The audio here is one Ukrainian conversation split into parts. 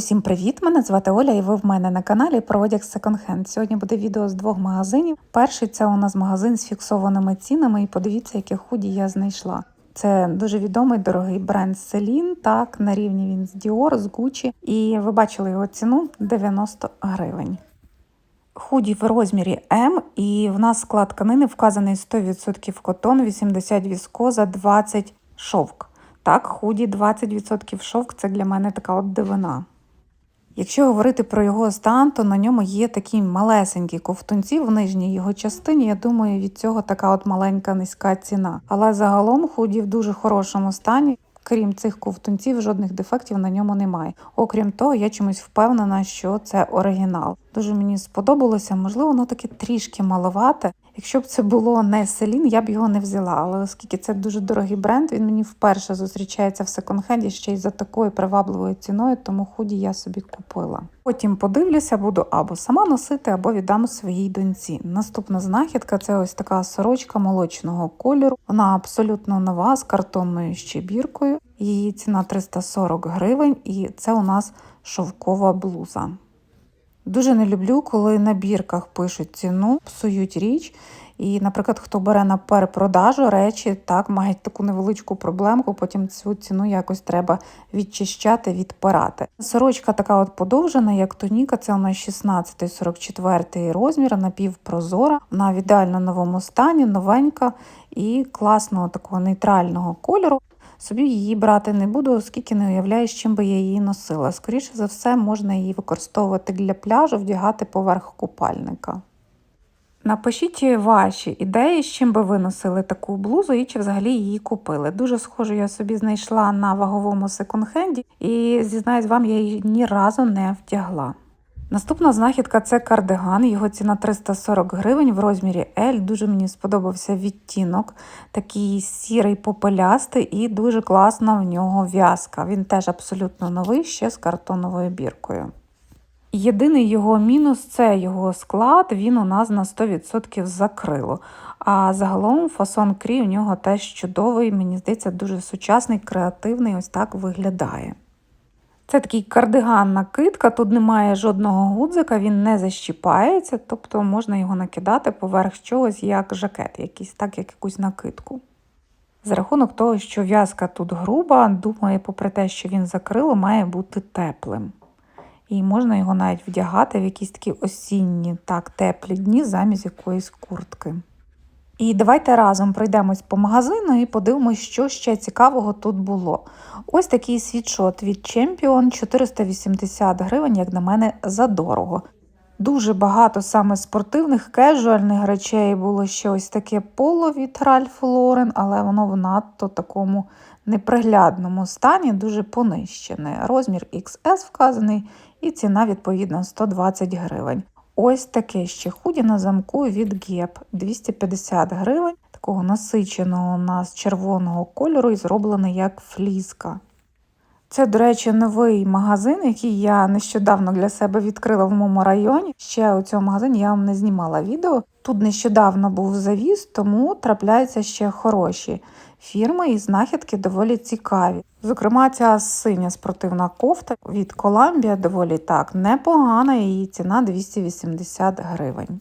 Усім привіт! Мене звати Оля, і ви в мене на каналі про одяг секонд-хенд. Сьогодні буде відео з двох магазинів. Перший це у нас магазин з фіксованими цінами, і подивіться, яке худі я знайшла. Це дуже відомий дорогий бренд Celine, так на рівні він з Dior, з Gucci. І ви бачили його ціну 90 гривень. Худі в розмірі М, і в нас склад тканини вказаний 100% котон, 80 віскоза, 20 шовк. Так, худі 20% шовк це для мене така от дивина. Якщо говорити про його стан, то на ньому є такі малесенькі ковтунці в нижній його частині. Я думаю, від цього така от маленька низька ціна. Але загалом худі в дуже хорошому стані. Крім цих ковтунців, жодних дефектів на ньому немає. Окрім того, я чомусь впевнена, що це оригінал. Дуже мені сподобалося, можливо, воно таке трішки маловате. Якщо б це було не селін, я б його не взяла. Але оскільки це дуже дорогий бренд, він мені вперше зустрічається в секонд-хенді ще й за такою привабливою ціною, тому худі я собі купила. Потім подивлюся, буду або сама носити, або віддам своїй доньці. Наступна знахідка це ось така сорочка молочного кольору. Вона абсолютно нова з картонною щебіркою. Її ціна 340 гривень, і це у нас шовкова блуза. Дуже не люблю, коли на бірках пишуть ціну, псують річ. І, наприклад, хто бере на перепродажу речі, так мають таку невеличку проблемку, потім цю ціну якось треба відчищати, відпирати. Сорочка така от подовжена, як тоніка, це у нас 16-44 розмір, напівпрозора. Вона в ідеально новому стані, новенька і класного такого нейтрального кольору. Собі її брати не буду, оскільки не уявляю, з чим би я її носила. Скоріше за все, можна її використовувати для пляжу, вдягати поверх купальника. Напишіть ваші ідеї, з чим би ви носили таку блузу і чи взагалі її купили. Дуже схожу я собі знайшла на ваговому секонд-хенді і зізнаюсь вам, я її ні разу не вдягла. Наступна знахідка це кардиган. Його ціна 340 гривень в розмірі L. Дуже мені сподобався відтінок, такий сірий попелястий і дуже класна в нього в'язка. Він теж абсолютно новий, ще з картоновою біркою. Єдиний його мінус це його склад, він у нас на 100% закрило. А загалом фасон крі у нього теж чудовий, мені здається, дуже сучасний, креативний, ось так виглядає. Це такий кардиган накидка, тут немає жодного гудзика, він не защіпається, тобто можна його накидати поверх чогось як жакет, якийсь, так як якусь накидку. За рахунок того, що в'язка тут груба, думаю, попри те, що він закрило, має бути теплим. І можна його навіть вдягати в якісь такі осінні, так, теплі дні замість якоїсь куртки. І давайте разом пройдемось по магазину і подивимось, що ще цікавого тут було. Ось такий світшот від Champion 480 гривень, як на мене, задорого. Дуже багато саме спортивних, кежуальних речей було ще ось таке поло від Ralph Lauren, але воно в надто такому неприглядному стані, дуже понищене. Розмір XS вказаний, і ціна, відповідно, 120 гривень. Ось таке ще худі на замку від Gap 250 гривень, такого насиченого у нас червоного кольору і зроблений як фліска. Це, до речі, новий магазин, який я нещодавно для себе відкрила в моєму районі. Ще у цьому магазині я вам не знімала відео. Тут нещодавно був завіз, тому трапляються ще хороші фірми і знахідки доволі цікаві. Зокрема, ця синя спортивна кофта від Columbia доволі так непогана, її ціна 280 гривень.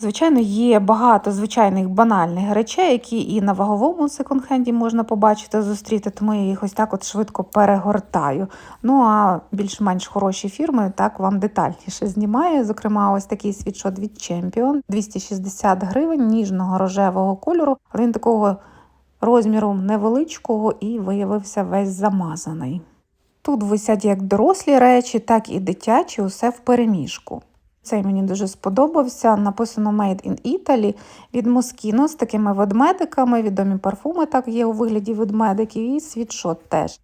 Звичайно, є багато звичайних банальних речей, які і на ваговому секонд-хенді можна побачити, зустріти, тому я їх ось так от швидко перегортаю. Ну а більш-менш хороші фірми так вам детальніше знімаю. Зокрема, ось такий світшот від Champion 260 гривень ніжного рожевого кольору. Він такого розміру невеличкого і виявився весь замазаний. Тут висять як дорослі речі, так і дитячі, усе в переміжку. Цей мені дуже сподобався. Написано Made in Italy від Moschino з такими ведмедиками, відомі парфуми так є у вигляді ведмедиків, і світшот теж.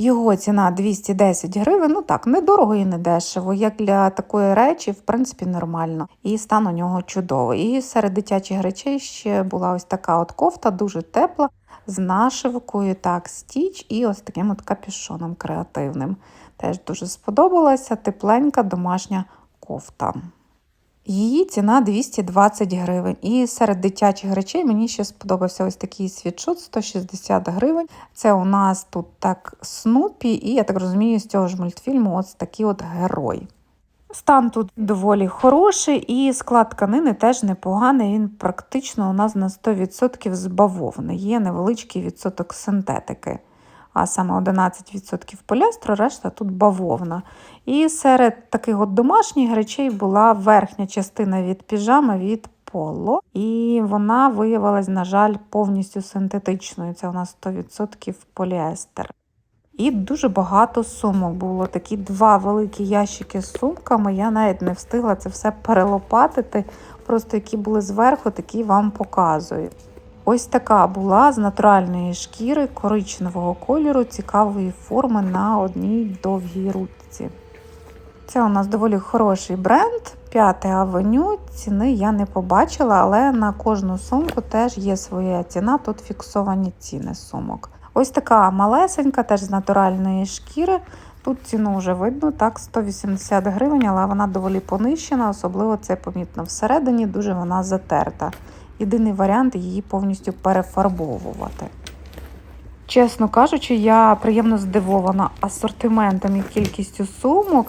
Його ціна 210 гривень, ну так, недорого і не дешево. Як для такої речі, в принципі, нормально. І стан у нього чудовий. І серед дитячих речей ще була ось така от кофта, дуже тепла, з нашивкою, так, стіч і ось таким от капюшоном креативним. Теж дуже сподобалася, тепленька домашня кофта. Її ціна 220 гривень. І серед дитячих речей мені ще сподобався ось такий світшот 160 гривень. Це у нас тут так Снупі, і я так розумію, з цього ж мультфільму ось такий от герой. Стан тут доволі хороший, і склад тканини теж непоганий. Він практично у нас на 100% з бавовни. Є невеличкий відсоток синтетики, а саме 11% поліестру, решта тут бавовна. І серед таких от домашніх речей була верхня частина від піжами від поло, і вона виявилась, на жаль, повністю синтетичною. Це у нас 100% поліестер. І дуже багато сумок було. Такі два великі ящики з сумками. Я навіть не встигла це все перелопатити. Просто які були зверху, такі вам показую. Ось така була з натуральної шкіри коричневого кольору, цікавої форми на одній довгій ручці. Це у нас доволі хороший бренд, 5 авеню. Ціни я не побачила, але на кожну сумку теж є своя ціна. Тут фіксовані ціни сумок. Ось така малесенька, теж з натуральної шкіри. Тут ціну вже видно, так, 180 гривень, але вона доволі понищена, особливо це помітно всередині, дуже вона затерта. Єдиний варіант її повністю перефарбовувати. Чесно кажучи, я приємно здивована асортиментом і кількістю сумок.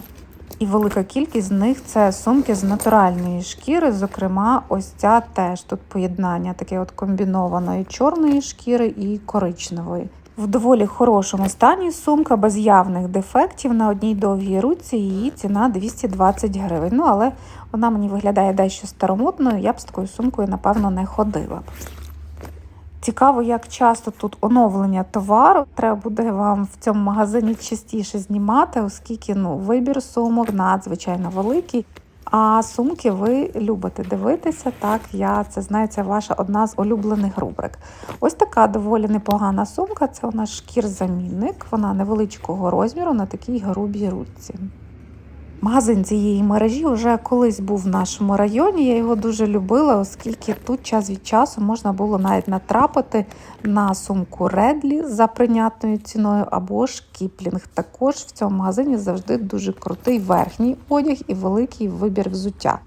І велика кількість з них це сумки з натуральної шкіри. Зокрема, ось ця теж тут поєднання таке от комбінованої чорної шкіри і коричневої. В доволі хорошому стані сумка без явних дефектів на одній довгій руці. Її ціна 220 гривень. Ну але вона мені виглядає дещо старомодною. Я б з такою сумкою, напевно, не ходила. Цікаво, як часто тут оновлення товару. Треба буде вам в цьому магазині частіше знімати, оскільки ну, вибір сумок надзвичайно великий. А сумки ви любите дивитися. Так, я це знаю, це ваша одна з улюблених рубрик. Ось така доволі непогана сумка. Це у нас шкір-замінник. Вона невеличкого розміру на такій грубій ручці. Магазин цієї мережі вже колись був в нашому районі. Я його дуже любила, оскільки тут час від часу можна було навіть натрапити на сумку Редлі за прийнятною ціною або ж Кіплінг. Також в цьому магазині завжди дуже крутий верхній одяг і великий вибір взуття.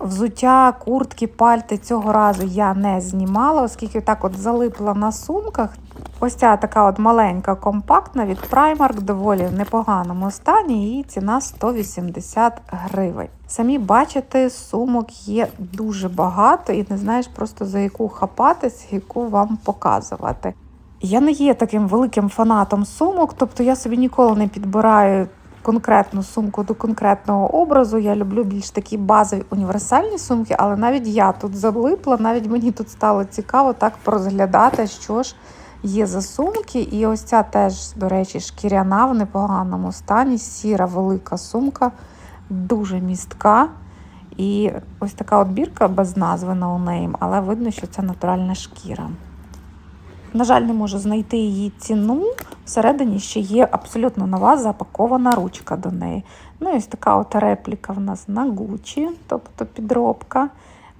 Взуття, куртки, пальти цього разу я не знімала, оскільки так от залипла на сумках. Ось ця така от маленька компактна від Primark, доволі в непоганому стані, її ціна 180 гривень. Самі бачите, сумок є дуже багато, і не знаєш просто за яку хапатись, яку вам показувати. Я не є таким великим фанатом сумок, тобто я собі ніколи не підбираю конкретну сумку до конкретного образу. Я люблю більш такі базові універсальні сумки, але навіть я тут залипла, навіть мені тут стало цікаво так порозглядати, що ж є за сумки. І ось ця теж, до речі, шкіряна в непоганому стані, сіра велика сумка, дуже містка. І ось така от бірка без назви Name, але видно, що це натуральна шкіра. На жаль, не можу знайти її ціну. Всередині ще є абсолютно нова запакована ручка до неї. Ну і ось така от репліка в нас на Gucci, тобто підробка.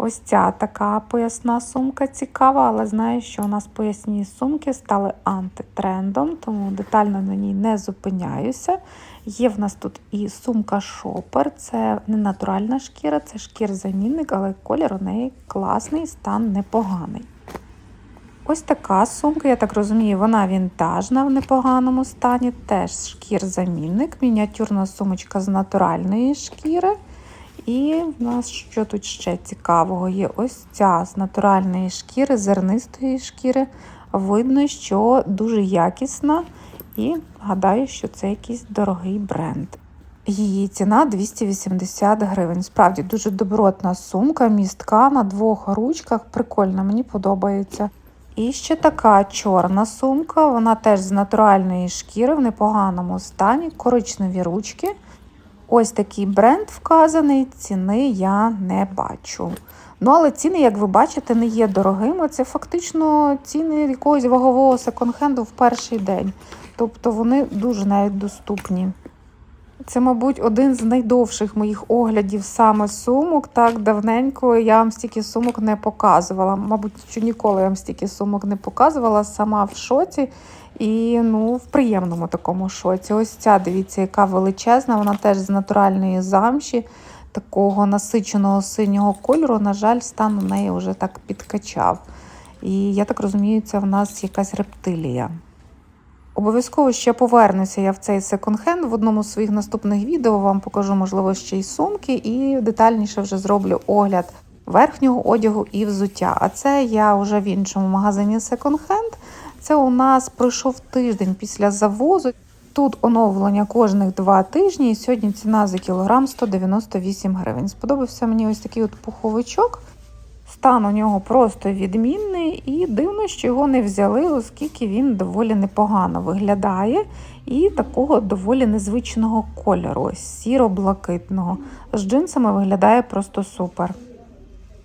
Ось ця така поясна сумка цікава, але знаю, що у нас поясні сумки стали антитрендом, тому детально на ній не зупиняюся. Є в нас тут і сумка шопер, це не натуральна шкіра, це шкір-замінник, але колір у неї класний, стан непоганий. Ось така сумка, я так розумію, вона вінтажна в непоганому стані. Теж шкір-замінник, мініатюрна сумочка з натуральної шкіри. І в нас що тут ще цікавого є? Ось ця з натуральної шкіри, зернистої шкіри. Видно, що дуже якісна. І гадаю, що це якийсь дорогий бренд. Її ціна 280 гривень. Справді дуже добротна сумка, містка на двох ручках. Прикольно, мені подобається. І ще така чорна сумка, вона теж з натуральної шкіри в непоганому стані, коричневі ручки. Ось такий бренд вказаний, ціни я не бачу. Ну, але ціни, як ви бачите, не є дорогими. Це фактично ціни якогось вагового секонд-хенду в перший день. Тобто вони дуже навіть доступні. Це, мабуть, один з найдовших моїх оглядів саме сумок. Так давненько я вам стільки сумок не показувала. Мабуть, що ніколи я вам стільки сумок не показувала, сама в шоці. І ну, в приємному такому шоці. Ось ця, дивіться, яка величезна, вона теж з натуральної замші. такого насиченого синього кольору, на жаль, стан у неї вже так підкачав. І я так розумію, це в нас якась рептилія. Обов'язково ще повернуся я в цей секонд-хенд. В одному з своїх наступних відео вам покажу, можливо, ще й сумки, і детальніше вже зроблю огляд верхнього одягу і взуття. А це я вже в іншому магазині секонд-хенд. Це у нас пройшов тиждень після завозу. Тут оновлення кожних два тижні, і сьогодні ціна за кілограм 198 гривень. Сподобався мені ось такий от пуховичок. Стан у нього просто відмінний, і дивно, що його не взяли, оскільки він доволі непогано виглядає і такого доволі незвичного кольору, сіро-блакитного. З джинсами виглядає просто супер.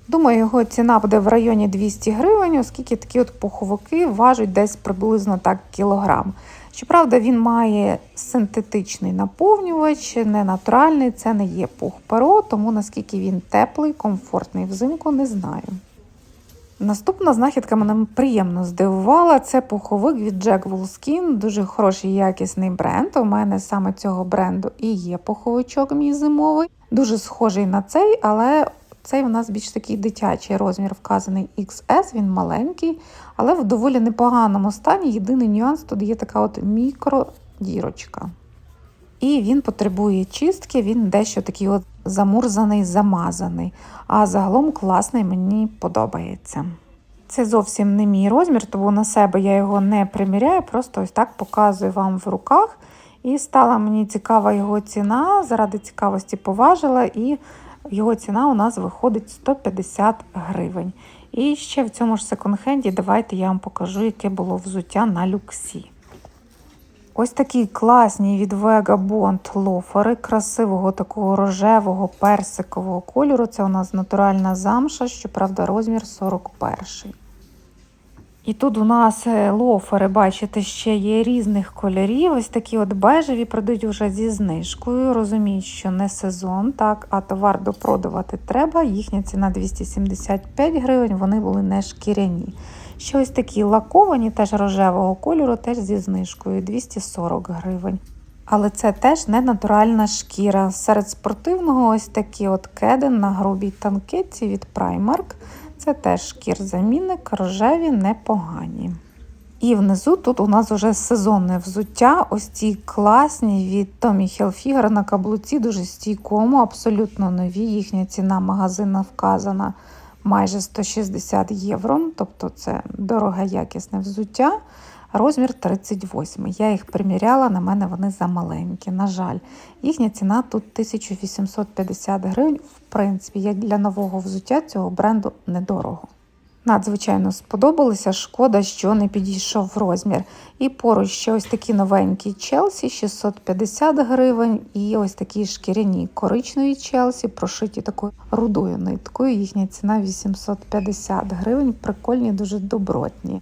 Думаю, його ціна буде в районі 200 гривень, оскільки такі от пуховики важать десь приблизно так кілограм. Щоправда, він має синтетичний наповнювач, не натуральний, це не є пух перо, тому наскільки він теплий, комфортний взимку, не знаю. Наступна знахідка мене приємно здивувала. Це пуховик від Jack Wolfskin, дуже хороший якісний бренд. У мене саме цього бренду і є пуховичок мій зимовий. Дуже схожий на цей, але цей у нас більш такий дитячий розмір вказаний XS, він маленький, але в доволі непоганому стані. Єдиний нюанс тут є така от мікродірочка. І він потребує чистки, він дещо такий от замурзаний, замазаний. А загалом класний, мені подобається. Це зовсім не мій розмір, тому на себе я його не приміряю, просто ось так показую вам в руках. І стала мені цікава його ціна. Заради цікавості поважила, і його ціна у нас виходить 150 гривень. І ще в цьому ж секонд-хенді давайте я вам покажу, яке було взуття на люксі. Ось такі класні від Vagabond лофери красивого такого рожевого персикового кольору. Це у нас натуральна замша, щоправда, розмір 41. І тут у нас е, лофери, бачите, ще є різних кольорів. Ось такі от бежеві продають вже зі знижкою. Розуміють, що не сезон, так, а товар допродавати треба. Їхня ціна 275 гривень, вони були не шкіряні. Ще ось такі лаковані, теж рожевого кольору, теж зі знижкою 240 гривень. Але це теж не натуральна шкіра. Серед спортивного ось такі от кеден на грубій танкетці від Primark. Це теж шкір-замінник, рожеві непогані. І внизу тут у нас вже сезонне взуття. Ось ці класні від Tommy Hilfiger на каблуці, дуже стійкому, абсолютно нові. Їхня ціна магазина вказана майже 160 євро. Тобто це дороге якісне взуття. Розмір 38. Я їх приміряла, на мене вони замаленькі. На жаль, їхня ціна тут 1850 гривень. В принципі, як для нового взуття цього бренду недорого. Надзвичайно сподобалося, шкода, що не підійшов розмір. І поруч ще ось такі новенькі Челсі 650 гривень, і ось такі шкіряні коричневі Челсі, прошиті такою рудою ниткою. Їхня ціна 850 гривень. Прикольні, дуже добротні.